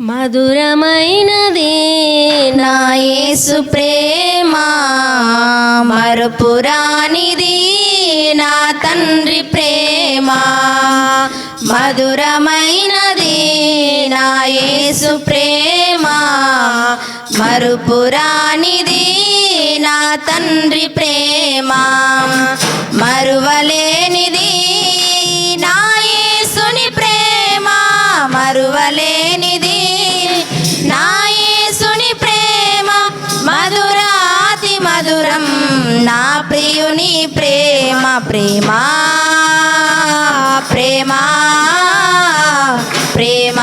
మధురమైనది నా ప్రేమ మరుపురానిది నా తండ్రి ప్రేమ. మధురమైనది నా యేసు ప్రేమ మరుపురానిది నా తండ్రి ప్రేమ. మరువలే యుని ప్రేమ ప్రేమ ప్రేమ ప్రేమ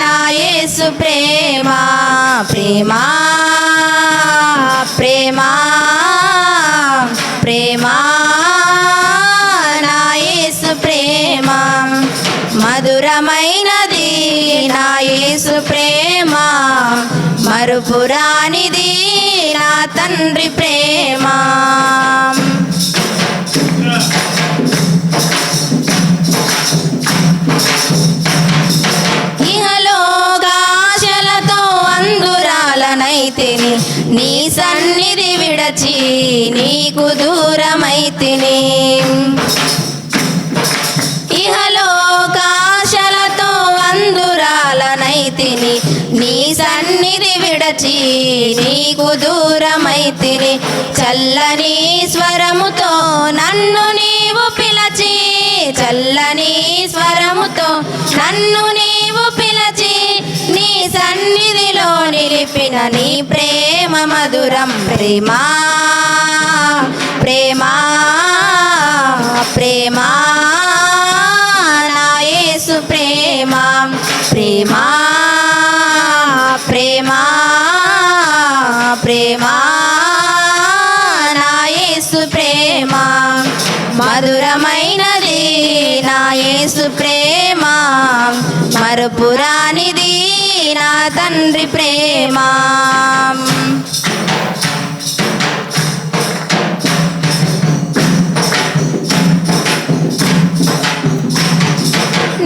నాయసు ప్రేమ ప్రేమ ప్రేమ ప్రేమ నాయసు ప్రేమ మధురమైనది నాయసు ప్రేమ మరుపురానిది నా తండ్రి ప్రేమ. ఇహలోకాశలతో అందురాలనైతిని నీ సన్నిధి విడచి నీకు దూరమైతిని. విడచి నీకు దూరమైతిని చల్లని స్వరముతో నన్ను నీవు పిలచి చల్లని స్వరముతో నన్ను నీవు పిలచి నీ సన్నిధిలో నిలిపిన నీ ప్రేమ మధురం. ప్రేమా ప్రేమా ప్రేమా నా ప్రేమ. యేసు ప్రేమ మధురమైనది నా యేసు ప్రేమ మరుపురానిది నా తండ్రి ప్రేమ.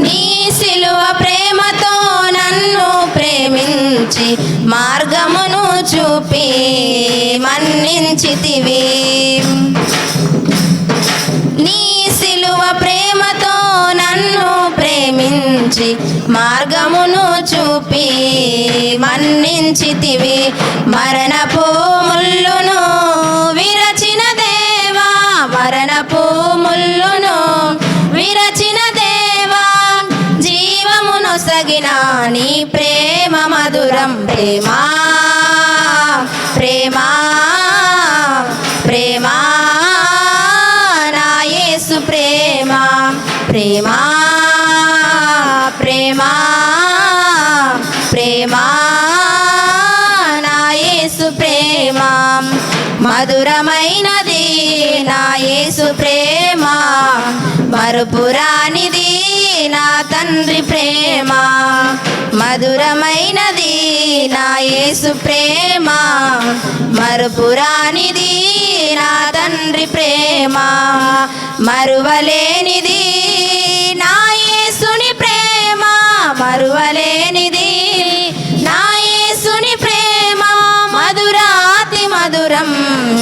నీ సిలువ ప్రేమతో నన్ను ప్రేమించి మార్గము చూపి మన్నించితివి. నీ సిలువ ప్రేమతో నన్ను ప్రేమించి మార్గమును చూపి మన్నించితివి. మరణపు ముల్లును విరచిన దేవా మరణపు ముల్లును విరచిన దేవా. జీవమును సగిన నీ ప్రేమ మధురం ప్రేమా ప్రేమ ప్రేమ ప్రేమ ప్రేమ నాయసు ప్రేమ మధురమైనది నాయసు ప్రేమ మరుపురానిది నా తండ్రి ప్రేమ మధురమైనది నా యేసు ప్రేమ మరుపురానిది నా తండ్రి ప్రేమ మరువలేనిది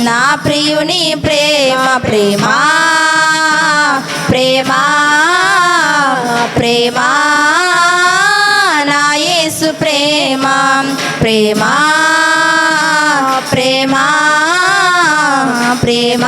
నా ప్రియుని ప్రేమ ప్రేమ ప్రేమ ప్రేమ నా యేసు ప్రేమ ప్రేమ ప్రేమ ప్రేమ.